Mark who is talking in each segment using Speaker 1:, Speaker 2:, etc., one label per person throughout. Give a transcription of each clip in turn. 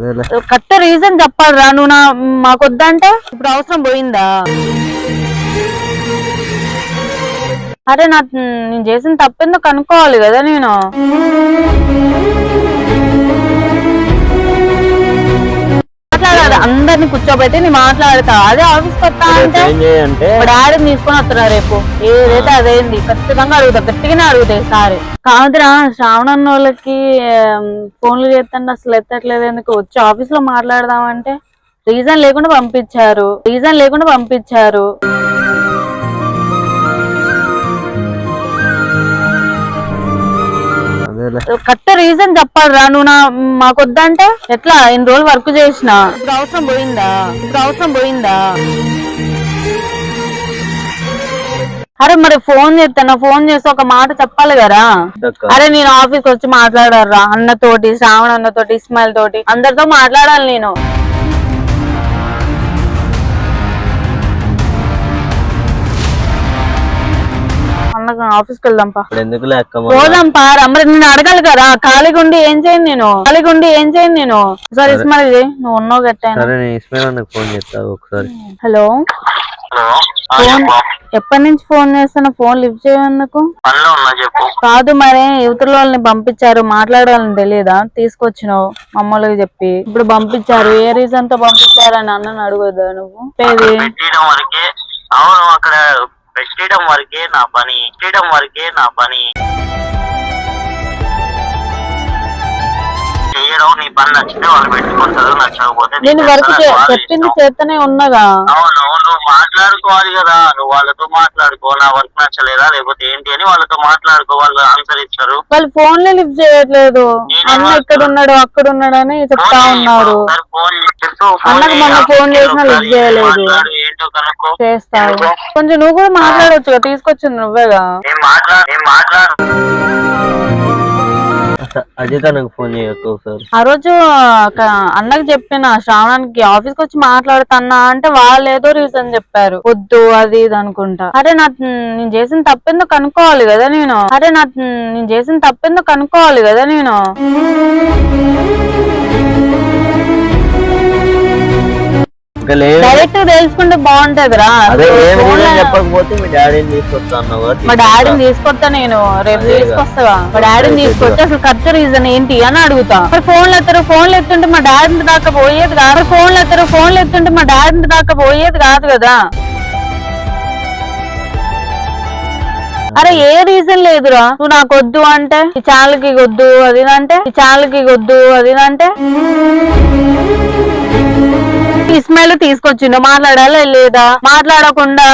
Speaker 1: Correct reason చెప్పాలిరా నువ్వు నా మాకొద్దంటే ఇప్పుడు అవసరం పోయిందా? అరే నా నేను చేసిన తప్పెందుకు కనుక్కోవాలి కదా నేను? అందరిని కూర్చోబెట్టి నేను మాట్లాడతా. అదే ఆఫీస్కి వస్తా అంటే డాడీని తీసుకొని వస్తున్నా రేపు. ఏదైతే అదేంది ఖచ్చితంగా అడుగుతా. గట్టిగానే అడుగుతా ఈసారి. కాదురా శ్రావణన్న వాళ్ళకి ఫోన్లు చేస్తుంటే అసలు ఎత్తట్లేదు ఎందుకు? వచ్చి ఆఫీస్లో మాట్లాడదామంటే రీజన్ లేకుండా పంపించారు. రీజన్ లేకుండా పంపించారు. కరెక్ట్ రీజన్ చెప్పాలిరా. నువ్వు నా మాకొద్దంటే ఎట్లా? ఇన్ని రోజులు వర్క్ చేసిన. ఇప్పుడు అవసరం పోయిందా? ఇప్పుడు అవసరం పోయిందా? అరే మరి ఫోన్ చేస్తాను ఫోన్ చేసి ఒక మాట చెప్పాలి కదా? అరే నేను ఆఫీస్ వచ్చి మాట్లాడారా. అన్నతోటి శ్రావణ్ అన్నతోటి ఇస్మాయిల్ తోటి. అందరితో మాట్లాడాలి నేను. అన్నకు ఆఫీస్కి వెళ్దాంపా
Speaker 2: ఎందుకు?
Speaker 1: పోదాంపా. నేను అడగాలి కదా. ఖాళీగా ఉండి ఏం చేయను నేను? ఖాళీగా ఉండి ఏం చేయను నేను? సరే. ఇస్మాయిల్. నువ్వు ఉన్నావు గట్టాను
Speaker 2: సరే నేను ఇస్మాయిల్ అన్నకు ఫోన్ చేస్తాను ఒకసారి.
Speaker 1: హలో? ఫోన్ ఎప్పటి నుంచి ఫోన్ చేస్తున్నా? ఫోన్ లిఫ్ట్ చేయనందుకు
Speaker 3: పనిలో ఉన్నా చెప్పు.
Speaker 1: కాదు మరి యువతల వాళ్ళని పంపించారు. మాట్లాడాలని తెలియదా? తీసుకొచ్చినావు మమ్మల్ని చెప్పి. ఇప్పుడు పంపించారు. ఏ రీజన్తో పంపించారు అని అన్నని అడగదా నువ్వు?
Speaker 3: అవును అక్కడ పెట్టడం వరకే నా పని పెట్టడం వరకే నా పని పని నచ్చితే వాళ్ళు పెట్టుకుంటారు నచ్చకపోతే నీ
Speaker 1: నేను వర్క్ చెప్పింది. చేస్తూనే ఉన్నగా
Speaker 3: అవును నువ్వు మాట్లాడుకోవాలి కదా. నువ్వు వాళ్ళతో మాట్లాడుకో నా వర్క్ నచ్చలేదా? లేకపోతే ఏంటి అని వాళ్ళతో మాట్లాడుకో వాళ్ళు ఆన్సర్ ఇచ్చారు.
Speaker 1: వాళ్ళు ఫోన్లే లిఫ్ట్ చేయట్లేదు. అన్న ఇక్కడ ఉన్నాడు అక్కడ ఉన్నాడు అని చెప్తా ఉన్నారు.
Speaker 3: ఫోన్ ఫోన్
Speaker 1: అన్నకు మొన్న. ఫోన్ చేసినా లిఫ్ట్ చేయలేదు. చేస్తావు కొంచెం నువ్వు కూడా మాట్లాడొచ్చుగా తీసుకొచ్చింది నువ్వేగా.
Speaker 3: మాట్లాడు మాట్లాడు
Speaker 2: అజిత్ అన్నకు ఫోన్ చేయొచ్చు ఒకసారి.
Speaker 1: ఆ రోజు ఒక అన్నకి చెప్పిన శ్రావణానికి ఆఫీస్కి వచ్చి మాట్లాడుతున్నా అంటే వాళ్ళు ఏదో రీజన్ చెప్పారు. వద్దు అది ఇది అనుకుంటా. అరే నా నేను చేసిన తప్పెందుకు కనుక్కోవాలి కదా నేను. అరే నా నేను చేసిన తప్పెందుకు కనుక్కోవాలి కదా నేను. డైరెక్ట్ తెలుసుకుంటే బాగుంటదిరా.
Speaker 2: చెప్పకపోతే మీ డాడీని తీసుకొస్తా అన్నావు కదా,
Speaker 1: మా. డాడీని తీసుకొస్తా. నేను రేపు. తీసుకొస్తావా? మా డాడీని తీసుకొచ్చి అసలు కరెక్ట్ రీజన్ ఏంటి అని అడుగుతా. ఫోన్లు ఎత్తారు ఫోన్లు ఎత్తుంటే మా డాడీ దాకా పోయేది కాదు. ఫోన్లు ఎత్తారు ఫోన్లు ఎత్తుంటే మా డాడీ దాకా పోయేది కాదు కదా. అరే ఏ రీజన్ లేదురా? నువ్వు నాకు వద్దు అంటే ఈ ఛానల్కి వద్దు అది అంటే ఈ ఛానల్కి వద్దు అది అంటే. ఇస్మాయిల్ తీసుకొచ్చిండు. మాట్లాడాలా లేదా? మాట్లాడకుండా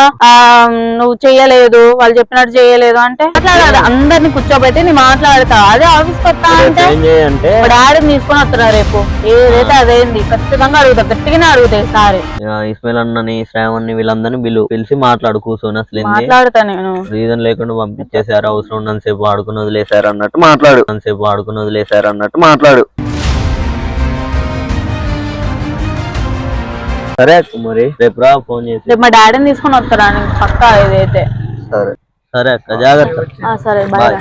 Speaker 1: నువ్వు చెయ్యలేదు వాళ్ళు చెప్పినట్టు చేయలేదు అంటే? మాట్లాడాలి? అందరిని కూర్చోబెట్టి నేను మాట్లాడతా. అదే ఆఫీస్ కొత్త అంటే? డాడీని తీసుకొని వస్తున్నా రేపు. ఏదైతే అదేంది? ఖచ్చితంగా అడుగుతా. గట్టిగానే అడుగుతా ఈసారి
Speaker 2: ఆ, ఇస్మాయిల్ అన్నని శ్రావణ్ని వీళ్ళందరినీ పిలు పిలిచి మాట్లాడు కూర్చొని అసలు
Speaker 1: మాట్లాడతా నేను.
Speaker 2: రీజన్ లేకుండా పంపించేశారు అవసరం ఉన్నంతసేపు ఆడుకుని వదిలేశారు అన్నట్టు మాట్లాడు. అంతసేపు ఆడుకుని వదిలేశారు అన్నట్టు మాట్లాడు. సరే అక్క మరి. రేపు రా ఫోన్ చేసి.
Speaker 1: రేపు మా డాడీని తీసుకొని వస్తారా? పక్కా ఇదైతే.
Speaker 2: సరే. సరే అక్క జాగ్రత్త.
Speaker 1: సరే
Speaker 2: బాయ్.